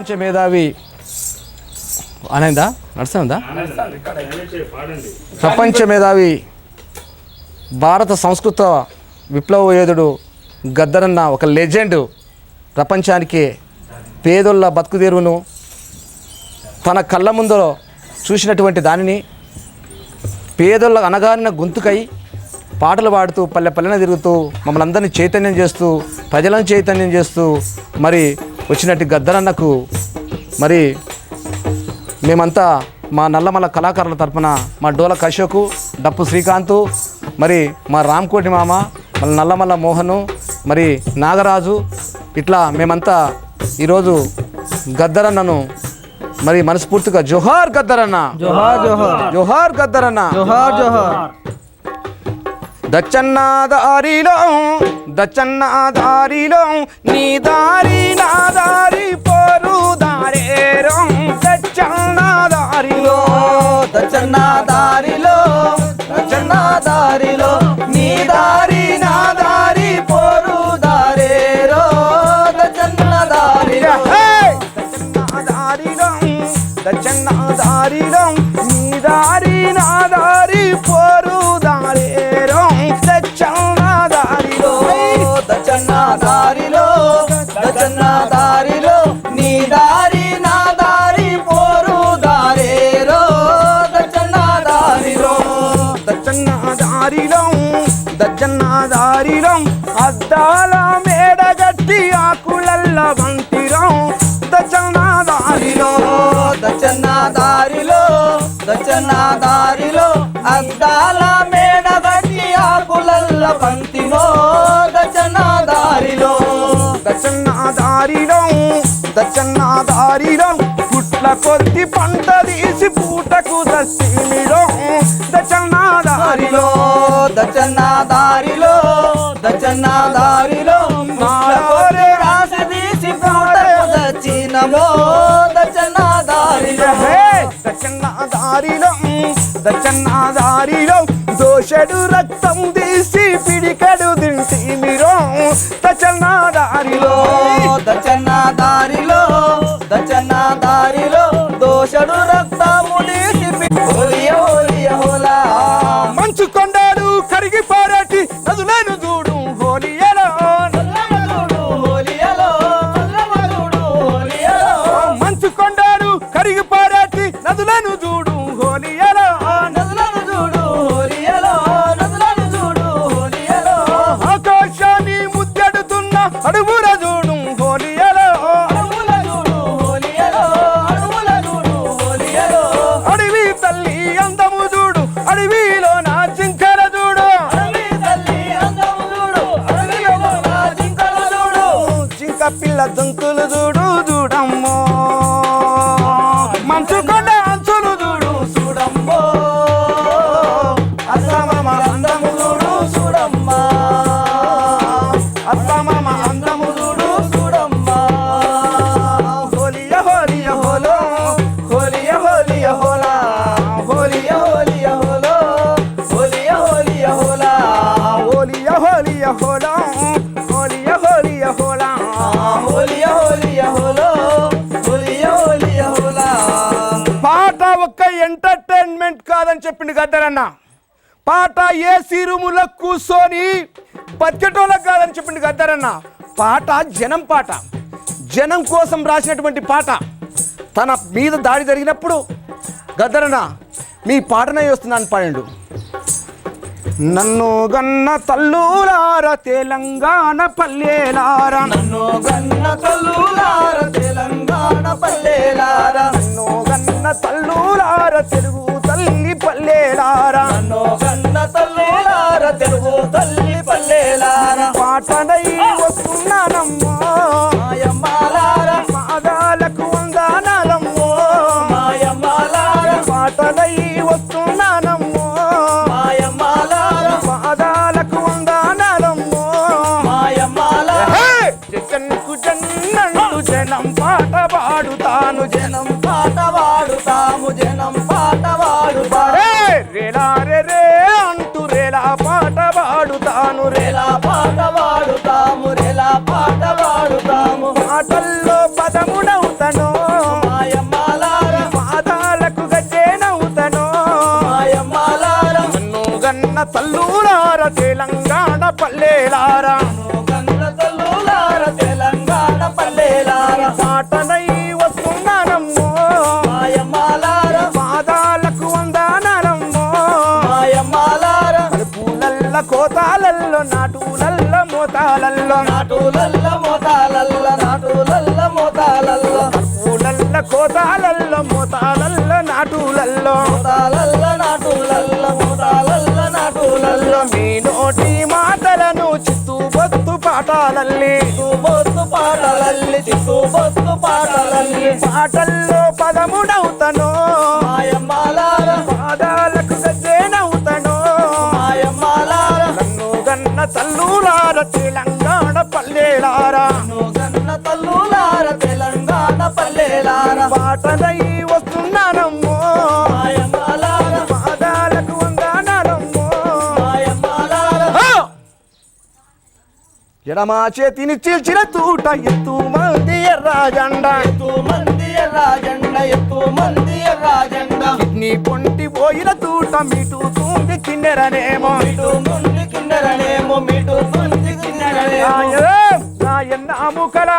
ప్రపంచ మేధావి. అనేందా? నడుస్తుందా? ప్రపంచ మేధావి. భారత సంస్కృత విప్లవ యోధుడు గద్దరన్న ఒక లెజెండ్. ప్రపంచానికి పేదోళ్ళ బతుకుదేరువును తన కళ్ళ ముందర చూసినటువంటి దానిని పేదోళ్ళ అనగారిన గొంతుకై పాటలు పాడుతూ పల్లె పల్లెన తిరుగుతూ మమ్మల్ని అందరినీ చైతన్యం చేస్తూ ప్రజలను చైతన్యం చేస్తూ మరి వచ్చినట్టు గద్దరన్నకు మరి మేమంతా మా నల్లమల్ల కళాకారుల తరపున మా డోల అశోకు డప్పు శ్రీకాంత్ మరి మా రామ్కోటి మామ మళ్ళీ నల్లమల్ల మోహను మరి నాగరాజు ఇట్లా మేమంతా ఈరోజు గద్దరన్నను మరి మనస్ఫూర్తిగా జోహార్ గద్దరన్న జోహార్ జోహార్. జోహార్ గద్దరన్న జోహార్ జోహార్. దచ్చన్న దారిలో దచ్చన్న దారిలో నీ దారి నా దారి పోరు దారేరో దచ్చన్న దారిలో దచ్చన్న దారిలో దచ్చన్న దారిలో దారిరం అద్దాల మేడగట్టి ఆకులల్ల వంటిలో దచనా దారిలో దచనా దారిలో దచనా దారిలో అద్దాల మేడగట్టి ఆకులల్ల పంతిమో దచనా దారిలో దచనా దారిలో దచనా దారిలో పుట్ల కొద్ది పంట తీసి పూటకు దస్తిమిలో దచనా దారిలో. దచ్చన్న దారిలో దచ్చన్న దారిలో రాసి తీసి పూటకు దచ్చినమో దచ్చన్న దారిలో! దచ్చన్న దారిలో దచ్చన్న దారిలో దోషడు రక్తం తీసి పిడికడు దింటిమిరో దచ్చన్న దారిలో దచ్చన్న ఒక్క ఎంటర్టైన్మెంట్ కాదని చెప్పింది గద్దరన్న. పాట ఏ రూములో కూర్చొని బతికేటోళ్ళకి కాదని చెప్పింది గద్దరన్న. పాట జనం పాట. జనం కోసం రాసినటువంటి పాట. తన మీద దాడి జరిగినప్పుడు గద్దరన్న మీ పాటనే వస్తున్నాను పాడిండు. నన్ను గన్న తల్లులార తెలంగాణ పల్లెలారా. నన్ను గన్న తల్లులార తెలంగాణ పల్లెలారా. నన్ను గన్న తల్లులార తెలుగు తల్లి పల్లెలారా. నన్ను గన్న తల్లులార తెలుగు తల్లి పల్లెలారా. పాటనై వస్తున్నానమ్మో మోతాలల్లో నాటులల్ల మోతాలల్ల నాటులల్ల మోతాలల్ల. పూలల్ల కోతాలల్లో మోతాలల్ల నాటులల్లో. మోతాలల్ల నాటులల్ల మోతాలల్ల నాటులల్ల. మీ నోటి మాటలను చిత్తు బొత్తు పాటాలల్లి. బొత్తు పాటలల్లి చిత్తు బొత్తు పాటలల్లి. పాటల్లో పదముడవుతను మాయమ్మాలార. పాదాలకు గజ్జేనవుతను. మాయమ్మాలార. నన్ను గన్న తల్లులార తెలంగాణ పాటలై వస్తున్నానమ్మో. పాదాలకు మాయమ్మాలార ఎడమా చేతిని చీల్చిన తూట ఎత్తు మంది ఎర్రాజండ ఎత్తు మంది రాజండ ఎత్తు మంది రాజండ నీ పొంటి పోయిన తూట మీటు తూంది కిన్నెరనేమో. కిన్నెరనేమో మిటు నాయన్న అముకల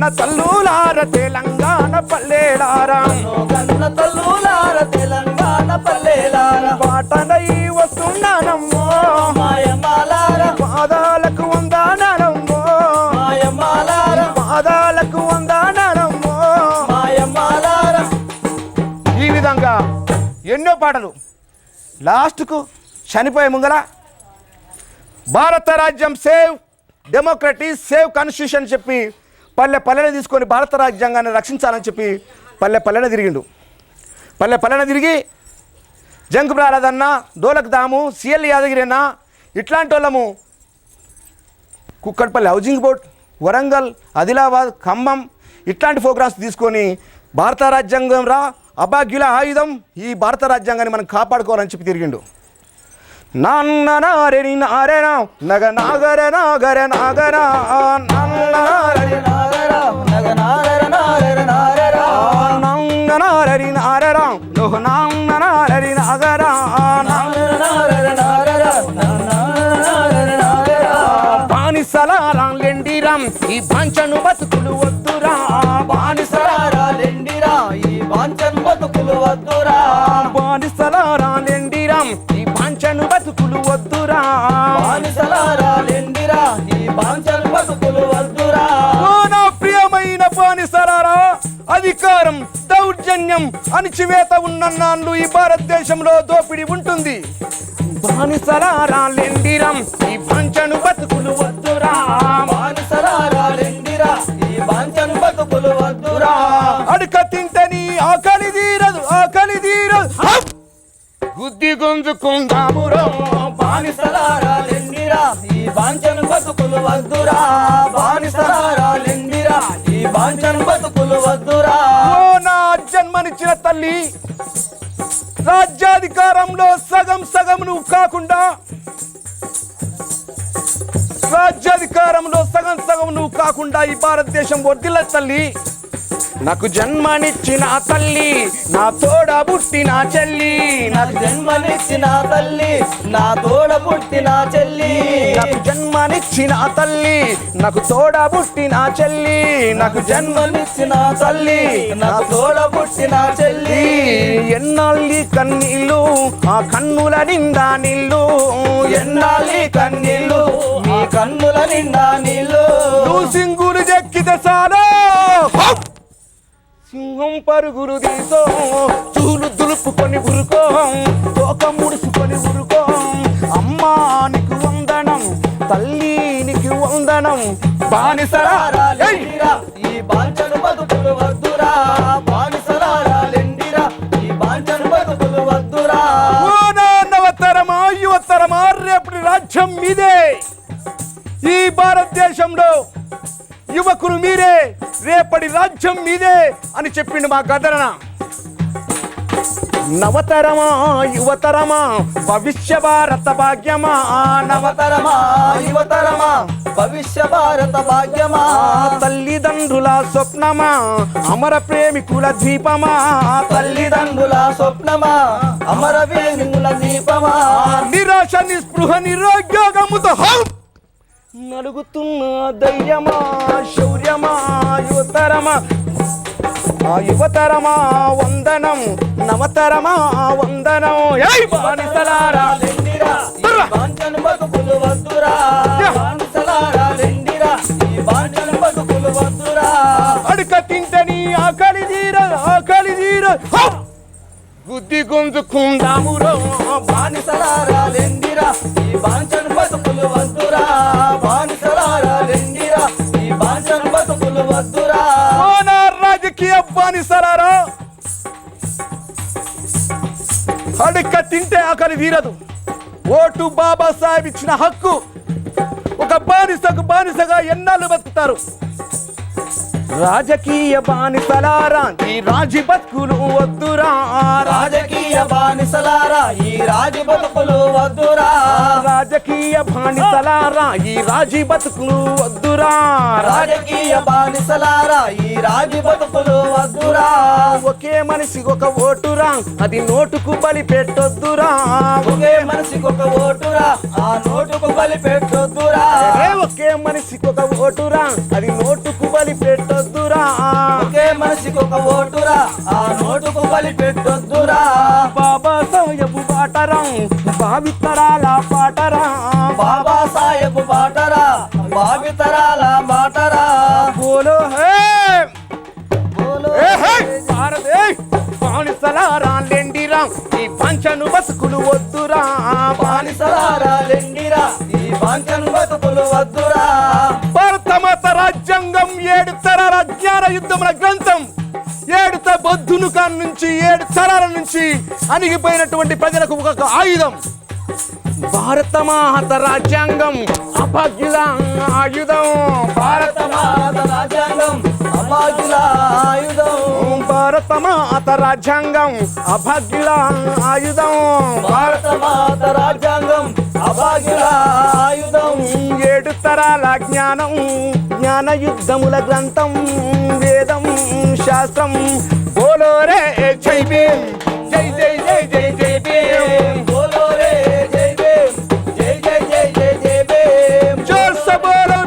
గన్న తల్లులార తెలంగాణ పల్లెలారా? కన్న తల్లులార తెలంగాణ పల్లెలార? పాటనై వస్తున్నానమ్మో మాయమ్మాలార? పాదాలకు వందనాలమ్మో మాయమ్మాలార? పాదాలకు వందనాలమ్మో మాయమ్మాలార? ఈ విధంగా ఎన్నో పాటలు. లాస్ట్కు చనిపోయే ముంగల భారత రాజ్యం సేవ్ డెమోక్రటీ సేవ్ కాన్స్టిట్యూషన్ చెప్పి పల్లె పల్లెని తీసుకొని భారత రాజ్యాంగాన్ని రక్షించాలని చెప్పి పల్లె పల్లెన తిరిగిండు. పల్లె పల్లెన తిరిగి జంకు ప్రారాధన్న దోలక్ దాము సిఎల్ యాదగిరి అన్న ఇట్లాంటి వాళ్ళము కుక్కట్పల్లి హౌజింగ్ బోర్డ్ వరంగల్ ఆదిలాబాద్ ఖమ్మం ఇట్లాంటి ప్రోగ్రామ్స్ తీసుకొని భారత రాజ్యాంగం రా అభాగ్యుల ఆయుధం ఈ భారత రాజ్యాంగాన్ని మనం కాపాడుకోవాలని చెప్పి తిరిగిండు. నాన్న నారెని నారెనా నగ నాగర నాగర నాగర నాన్న నారెని నారరా నగ నారర నారర నారరా నాన్న నారరి నారరా నువ్వు నాన్న నాగరా నారరా ఈ పంచను బతుకులు వద్దురా. బానిసరాలెండిరా ఈ వాంఛన్ బతుకులు వద్దురా. దౌర్జన్యం అణిచివేత ఉన్నన్నాళ్ళు ఈ భారతదేశంలో దోపిడి ఉంటుంది. బానిసలారాంగెండిరాం ఈ పంచను బతుకులు వద్దురా బానిసరాలెండిరా ఈ పంచను బతుకులు వద్దురా. అడక తింటని ఆకలి తీరదు ఆకలి తీరదు. హప్! గుద్ది గుంజుకుందామురో బానిసలాలెండిరా ఈ పంచను బతుకులు వద్దురా. బానిసలాలెండిరా ఈ వాంఛన్ బతుకులు వద్దురా. జన్మనిచ్చిన తల్లి రాజ్యాధికారంలో సగం సగం నువ్వు కాకుండా రాజ్యాధికారంలో సగం సగం నువ్వు కాకుండా ఈ భారతదేశం వర్దిల్ల తల్లి. నాకు జన్మనిచ్చిన తల్లి నా తోడ పుట్టిన చెల్లి. నాకు జన్మనిచ్చిన తల్లి నా తోడ పుట్టిన చెల్లి. నాకు జన్మనిచ్చిన తల్లి నాకు తోడ పుట్టిన చెల్లి. నాకు జన్మ జన్మనిచ్చిన తల్లి నాకు తోడ పుట్టిన చెల్లి. ఎన్నాళ్ళి కన్నీళ్ళు ఆ కన్నుల నిండా నీళ్ళు. ఎన్నాళ్ళి కన్నీళ్ళు మీ కన్నుల నిండా నీళ్ళు. సింగులు చెక్కితే సాలో సింహం పరుగులు తీసో. చూలు దులుపుకొని ఉరుకో తోక ముడుచుకొని ఉరుకో అమ్మా నీకు వందనం. తల్లి నీకు వందనం. బానిసరారా ఈ బాల్చను బతుకులు వద్దురా. బానిసలాలెండిరా ఈ బాల్చను బతుకులు వద్దురా. ఓ నా నవతరమా యువతరమా రేపటి రాజ్యం మీదే. ఈ భారతదేశంలో యువకులు మీరే రేపటి రాజ్యం మీదే అని చెప్పిండు మా గదరన. నవతరమా యువతరమా భవిష్య భారత భాగ్యమా. నవ నవతరమా యువతరమా భవిష్య భారత భాగ్యమా. తల్లిదండ్రుల స్వప్నమా అమర ప్రేమికుల దీపమా. తల్లిదండ్రుల స్వప్నమా అమరవీరుల దీపమా. నిరాశ నిస్పృహ నిరుద్యోగముతో! నలుగుతున్న ధైర్యమా శౌర్యమా యువతరమా? ఆ యువతరమా వందనం నవతరమా వందనం. బానిసలారా అడుక తింటని ఆకలి తీర ఆకలి తీర! గుద్ది గుంజుకుందాము రో బానిసలారా లెండిరా ఈ బాంచను బతుకులు వద్దురా. కోన రాజకీయ బానిసలారా? అడుక్క తింటే ఆకలి తీరదు. ఓటు బాబాసాహెబ్ ఇచ్చిన హక్కు ఒక బానిసకు బానిసగా ఎన్నాళ్ళు బతుకుతారు? రాజకీయ బానిసలారా ఈ రాజీ బతుకులు వద్దురా. రాజకీయ బానిసలారా ఈ రాజు బతుకులు వద్దురా. రాజకీయ బానిసలారా ఈ రాజీ బతుకులు వద్దురా. రాజకీయ బానిసలారా ఈ రాజు బతుకులు వద్దురా. ఒకే మనిషి ఒక ఓటురా అది నోటుకు బలి పెట్టొద్దురా. ఒకే మనిషికి ఒక ఓటురా ఆ నోటుకు బలి పెట్టొద్దురా. ఒకే మనిషికి ఒక ఓటురా అది నోటుకు బలి పెట్టొద్దురా. ఒకే మనిషికి ఒక ఓటురా ఆ నోటుకు బలి పెట్టొద్దురా. బాబా సాహెబ్ బాటరం భావితరాల పాటరా. బాబా సాహెబ్ బాటరా భావితరాల బాటరా బోలో హే. బోలో హే. భారత్ బానిసలారా లెండిరా ఈ పంచను బతుకులు వద్దురా. బానిసలారా లెండిరా ఈ బాంచను బతుకులు వద్దురా. భారత మాత రాజ్యాంగం ఏడు తరాల జ్ఞాన యుద్ధముల గ్రంథం ఏడు త- బొద్దును కాన్ నుంచి ఏడు తరాల నుంచి అణిగిపోయినటువంటి ప్రజలకు ఒక ఆయుధం. భారత మాత రాజ్యాంగం అభాగ్యుల ఆయుధం. భారత మాత రాజ్యాంగం అమాజుల ఆయుధం. భారత మాత రాజ్యాంగం అభాగ్యుల ఆయుధం. భారత మాత రాజ్యాంగం అభాగ్యుల ఆయుధం. ఏడు తరాల జ్ఞానం జ్ఞాన యుద్ధముల గ్రంథం వేదం శాస్త్రం బోలో రే జై భీమ్. జై జై జై జై జై భీమ్. బోలో రే జై భీమ్. జై జై జై జై జై భీమ్. జోర్ స బోలో